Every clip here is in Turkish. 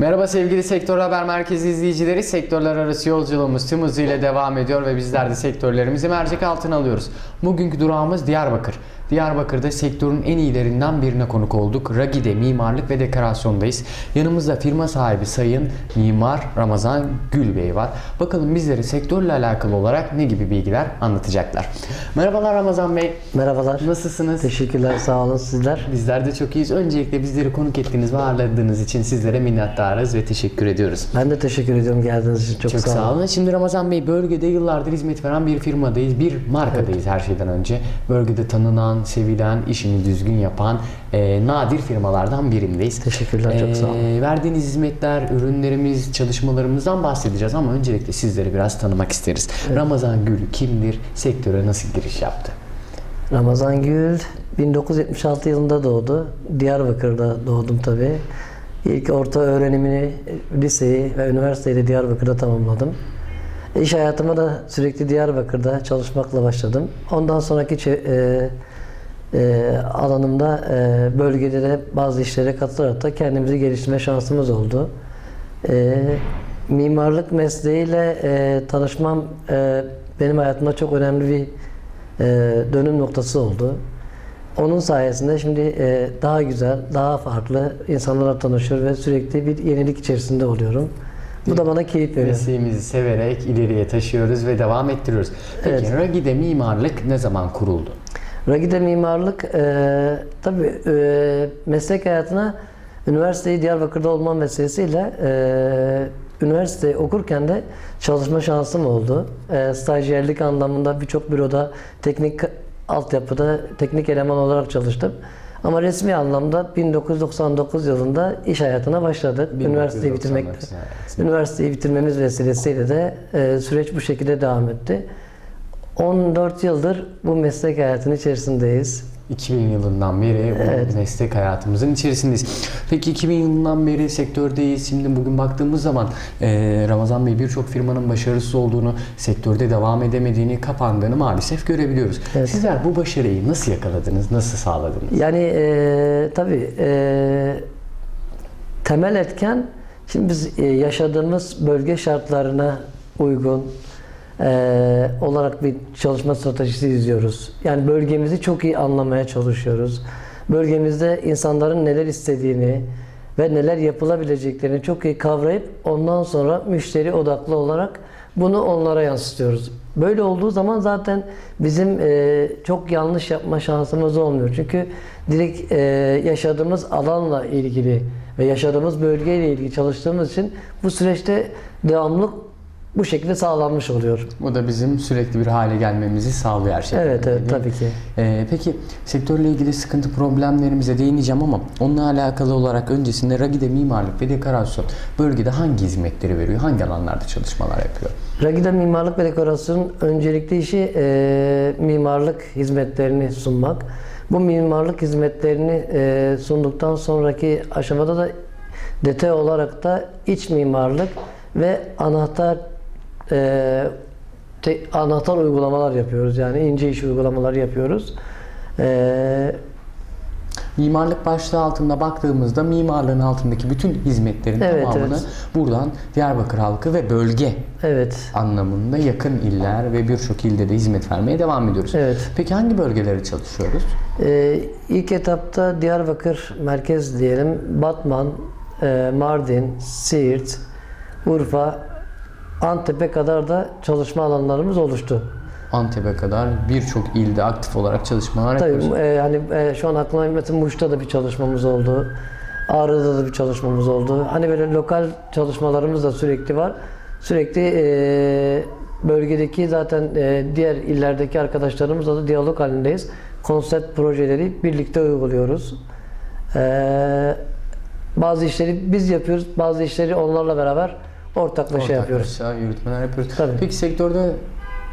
Merhaba sevgili Sektör Haber Merkezi izleyicileri. Sektörler arası yolculuğumuz tüm hızıyla devam ediyor ve bizler de sektörlerimizi mercek altına alıyoruz. Bugünkü durağımız Diyarbakır. Diyarbakır'da sektörün en iyilerinden birine konuk olduk. Ragide Mimarlık ve Dekorasyon'dayız. Yanımızda firma sahibi Sayın Mimar Ramazan Gül Bey var. Bakalım bizlere sektörle alakalı olarak ne gibi bilgiler anlatacaklar. Merhabalar Ramazan Bey. Merhabalar. Nasılsınız? Teşekkürler, sağ olun sizler. Bizler de çok iyiyiz. Öncelikle bizleri konuk ettiğiniz ve ağırladığınız için sizlere minnettarız ve teşekkür ediyoruz. Ben de teşekkür ediyorum geldiğiniz için. Çok, Çok sağ, sağ olun. olun. Şimdi Ramazan Bey bölgede yıllardır hizmet veren bir firmadayız. Bir markadayız her şeyden önce. Bölgede tanınan, sevilen, işini düzgün yapan e, nadir firmalardan birindeyiz. Teşekkürler, çok sağ olun. E, verdiğiniz hizmetler, ürünlerimiz, çalışmalarımızdan bahsedeceğiz ama öncelikle sizleri biraz tanımak isteriz. Ramazan Gül kimdir? Sektöre nasıl giriş yaptı? Ramazan Gül 1976 yılında doğdu. Diyarbakır'da doğdum tabii. İlk orta öğrenimini, liseyi ve üniversiteyi de Diyarbakır'da tamamladım. İş hayatıma da sürekli Diyarbakır'da çalışmakla başladım. Ondan sonraki e, e, alanımda e, bölgede de bazı işlere katılarak da kendimizi geliştirme şansımız oldu. E, mimarlık mesleğiyle e, tanışmam e, benim hayatımda çok önemli bir e, dönüm noktası oldu. Onun sayesinde şimdi e, daha güzel, daha farklı insanlarla tanışıyor ve sürekli bir yenilik içerisinde oluyorum. Bu da bana keyif veriyor. Mesleğimizi severek ileriye taşıyoruz ve devam ettiriyoruz. Peki Evet. Ragide Mimarlık ne zaman kuruldu? Ragide mimarlık e, tabii e, meslek hayatına üniversiteyi Diyarbakır'da olma meselesiyle e, üniversite okurken de çalışma şansım oldu. E, stajyerlik anlamında birçok büroda teknik altyapıda teknik eleman olarak çalıştım. Ama resmi anlamda 1999 yılında iş hayatına başladık. Üniversiteyi 1999 bitirmekte. evet. Üniversiteyi bitirmemiz vesilesiyle de e, süreç bu şekilde devam etti. 14 yıldır bu meslek hayatının içerisindeyiz. 2000 yılından beri bu meslek hayatımızın içerisindeyiz. Peki 2000 yılından beri sektördeyiz. Şimdi bugün baktığımız zaman e, Ramazan Bey birçok firmanın başarısız olduğunu, sektörde devam edemediğini, kapandığını maalesef görebiliyoruz. Evet. Sizler bu başarıyı nasıl yakaladınız, nasıl sağladınız? Yani e, tabii e, temel etken şimdi biz e, yaşadığımız bölge şartlarına uygun e, olarak bir çalışma stratejisi izliyoruz. Yani bölgemizi çok iyi anlamaya çalışıyoruz. Bölgemizde insanların neler istediğini ve neler yapılabileceklerini çok iyi kavrayıp ondan sonra müşteri odaklı olarak bunu onlara yansıtıyoruz. Böyle olduğu zaman zaten bizim e, çok yanlış yapma şansımız olmuyor. Çünkü direkt e, yaşadığımız alanla ilgili ve yaşadığımız bölgeyle ilgili çalıştığımız için bu süreçte devamlılık bu şekilde sağlanmış oluyor. Bu da bizim sürekli bir hale gelmemizi sağlıyor her şey. Evet evet tabii ki. Ee, peki sektörle ilgili sıkıntı problemlerimize değineceğim ama onunla alakalı olarak öncesinde Ragide Mimarlık ve Dekorasyon bölgede hangi hizmetleri veriyor, hangi alanlarda çalışmalar yapıyor? Ragida Mimarlık ve Dekorasyon öncelikli işi e, mimarlık hizmetlerini sunmak. Bu mimarlık hizmetlerini e, sunduktan sonraki aşamada da detay olarak da iç mimarlık ve anahtar e, te- anahtar uygulamalar yapıyoruz. Yani ince iş uygulamalar yapıyoruz. E, Mimarlık başlığı altında baktığımızda mimarlığın altındaki bütün hizmetlerin Evet, tamamını evet. buradan Diyarbakır halkı ve bölge evet. anlamında yakın iller ve birçok ilde de hizmet vermeye devam ediyoruz. Evet. Peki hangi bölgelere çalışıyoruz? Ee, ilk etapta Diyarbakır merkez diyelim, Batman, e, Mardin, Siirt, Urfa, Antep'e kadar da çalışma alanlarımız oluştu. Antep'e kadar birçok ilde aktif olarak çalışmalar yapıyoruz. Tabii e, hani e, şu an aklıma mesela Muş'ta da bir çalışmamız oldu. Ağrı'da da bir çalışmamız oldu. Hani böyle lokal çalışmalarımız da sürekli var. Sürekli e, bölgedeki zaten e, diğer illerdeki arkadaşlarımızla da diyalog halindeyiz. Konsept projeleri birlikte uyguluyoruz. E, bazı işleri biz yapıyoruz, bazı işleri onlarla beraber ortaklaşa yapıyoruz. Ortaklaşa yürütmeler yapıyoruz. Tabii. Peki sektörde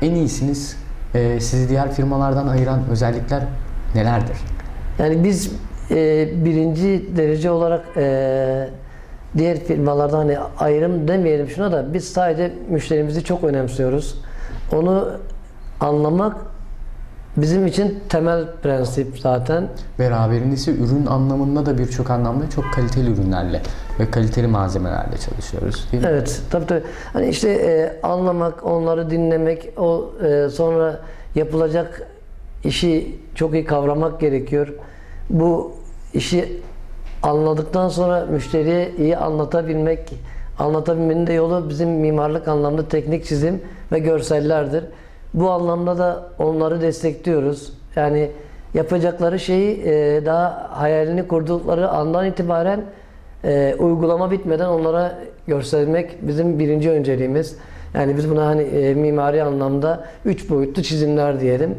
en iyisiniz, e, sizi diğer firmalardan ayıran özellikler nelerdir? Yani biz e, birinci derece olarak e, diğer firmalardan hani ayrım demeyelim şuna da biz sadece müşterimizi çok önemsiyoruz. Onu anlamak bizim için temel prensip zaten. Beraberinde ise ürün anlamında da birçok anlamda çok kaliteli ürünlerle ve kaliteli malzemelerle çalışıyoruz değil mi? Evet, tabii tabii. Hani işte e, anlamak, onları dinlemek, o e, sonra yapılacak işi çok iyi kavramak gerekiyor. Bu işi anladıktan sonra müşteriye iyi anlatabilmek, anlatabilmenin de yolu bizim mimarlık anlamda teknik çizim ve görsellerdir. Bu anlamda da onları destekliyoruz. Yani yapacakları şeyi e, daha hayalini kurdukları andan itibaren e, uygulama bitmeden onlara göstermek bizim birinci önceliğimiz. Yani biz buna hani e, mimari anlamda üç boyutlu çizimler diyelim.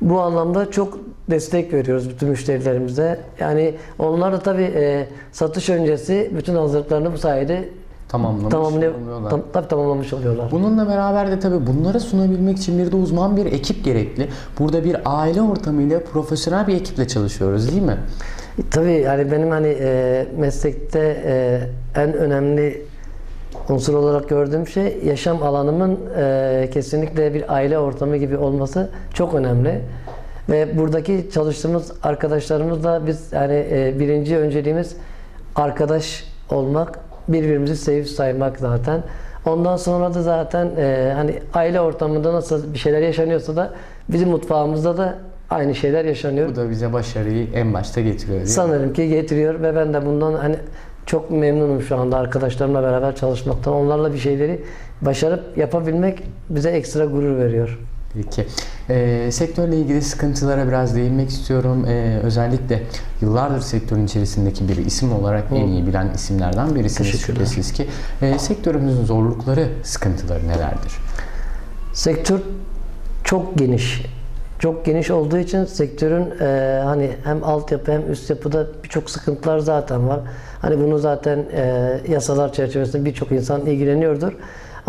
Bu anlamda çok destek veriyoruz bütün müşterilerimize. Yani onlar da tabii e, satış öncesi bütün hazırlıklarını bu sayede Tamamlamış tamamlay oluyorlar. tam, tabii tamamlamış oluyorlar. Bununla beraber de tabii bunları sunabilmek için bir de uzman bir ekip gerekli. Burada bir aile ortamıyla profesyonel bir ekiple çalışıyoruz değil mi? Tabii yani benim hani e, meslekte e, en önemli unsur olarak gördüğüm şey yaşam alanımın e, kesinlikle bir aile ortamı gibi olması çok önemli. Ve buradaki çalıştığımız arkadaşlarımızla biz yani e, birinci önceliğimiz arkadaş olmak, birbirimizi sevip saymak zaten. Ondan sonra da zaten e, hani aile ortamında nasıl bir şeyler yaşanıyorsa da bizim mutfağımızda da aynı şeyler yaşanıyor. Bu da bize başarıyı en başta getiriyor? Sanırım ki getiriyor ve ben de bundan hani çok memnunum şu anda arkadaşlarımla beraber çalışmaktan. Onlarla bir şeyleri başarıp yapabilmek bize ekstra gurur veriyor. Peki. Ee, sektörle ilgili sıkıntılara biraz değinmek istiyorum. Ee, özellikle yıllardır sektörün içerisindeki bir isim olarak en iyi bilen isimlerden birisiniz şüphesiz ki. Ee, sektörümüzün zorlukları, sıkıntıları nelerdir? Sektör çok geniş. Çok geniş olduğu için sektörün e, hani hem altyapı hem üst yapıda birçok sıkıntılar zaten var. Hani bunu zaten e, yasalar çerçevesinde birçok insan ilgileniyordur.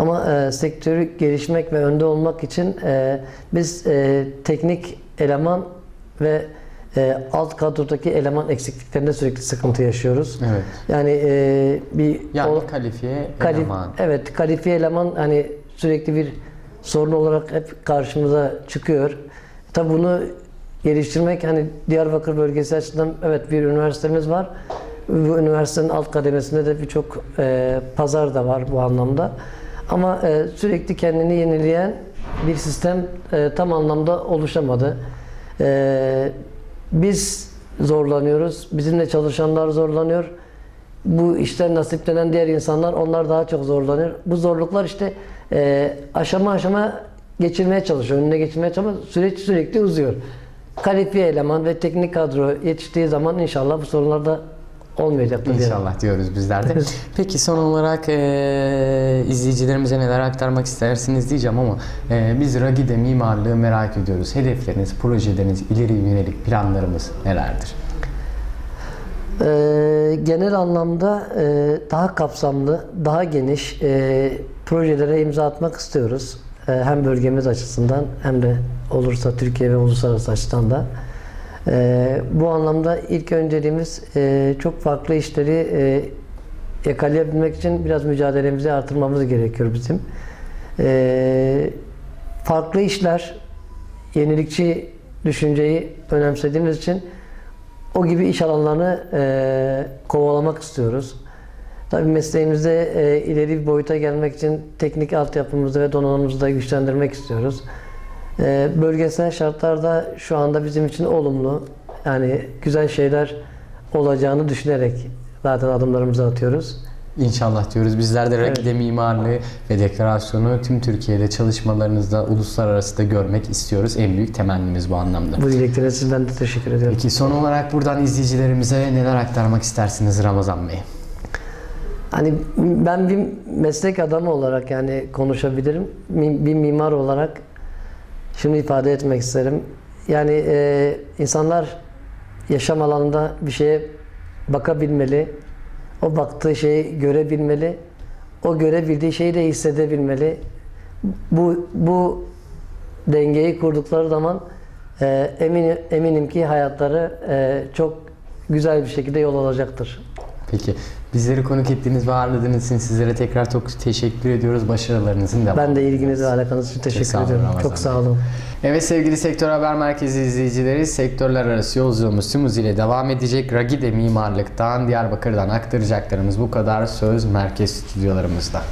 Ama e, sektörü gelişmek ve önde olmak için e, biz e, teknik eleman ve e, alt kadrodaki eleman eksikliklerinde sürekli sıkıntı yaşıyoruz. Evet. Yani e, bir Yani o- kalifiye Kalif- eleman. Evet, kalifiye eleman hani sürekli bir sorun olarak hep karşımıza çıkıyor. Tabi bunu geliştirmek hani Diyarbakır bölgesi açısından evet bir üniversitemiz var. Bu üniversitenin alt kademesinde de birçok e, pazar da var bu anlamda. Ama e, sürekli kendini yenileyen bir sistem e, tam anlamda oluşamadı. E, biz zorlanıyoruz, bizimle çalışanlar zorlanıyor bu işten nasiplenen diğer insanlar onlar daha çok zorlanıyor. Bu zorluklar işte e, aşama aşama geçirmeye çalışıyor, önüne geçirmeye çalışıyor. Süreç sürekli uzuyor. Kalifiye eleman ve teknik kadro yetiştiği zaman inşallah bu sorunlar da olmayacaktır. İnşallah diyoruz bizler de. Peki son olarak e, izleyicilerimize neler aktarmak istersiniz diyeceğim ama e, biz Ragide mimarlığı merak ediyoruz. Hedefleriniz, projeleriniz, ileri yönelik planlarımız nelerdir? Ee, genel anlamda e, daha kapsamlı, daha geniş e, projelere imza atmak istiyoruz. E, hem bölgemiz açısından hem de olursa Türkiye ve uluslararası açıdan da. E, bu anlamda ilk önceliğimiz e, çok farklı işleri e, yakalayabilmek için biraz mücadelemizi artırmamız gerekiyor bizim. E, farklı işler, yenilikçi düşünceyi önemsediğimiz için o gibi iş alanlarını e, kovalamak istiyoruz. Tabii mesleğimizde e, ileri bir boyuta gelmek için teknik altyapımızı ve donanımımızı da güçlendirmek istiyoruz. E, bölgesel şartlarda şu anda bizim için olumlu, yani güzel şeyler olacağını düşünerek zaten adımlarımızı atıyoruz. İnşallah diyoruz. Bizler de Ragide mimarlığı ve dekorasyonu tüm Türkiye'de çalışmalarınızda uluslararası da görmek istiyoruz. En büyük temennimiz bu anlamda. Bu dileklerine siz ben de teşekkür ediyorum. Peki son olarak buradan izleyicilerimize neler aktarmak istersiniz Ramazan Bey? Hani ben bir meslek adamı olarak yani konuşabilirim. Bir mimar olarak şunu ifade etmek isterim. Yani e, insanlar yaşam alanında bir şeye bakabilmeli. O baktığı şeyi görebilmeli. O görebildiği şeyi de hissedebilmeli. Bu bu dengeyi kurdukları zaman e, eminim eminim ki hayatları e, çok güzel bir şekilde yol alacaktır. Peki. Bizleri konuk ettiğiniz ve ağırladığınız için sizlere tekrar çok teşekkür ediyoruz. Başarılarınızın devamı. Ben de ilginiz ve alakanız için teşekkür olun ediyorum. Ramazan Çok sağ olun. Evet sevgili Sektör Haber Merkezi izleyicileri, sektörler arası yolculuğumuz tüm hızıyla devam edecek. Ragide Mimarlık'tan, Diyarbakır'dan aktaracaklarımız bu kadar. Söz merkez stüdyolarımızda.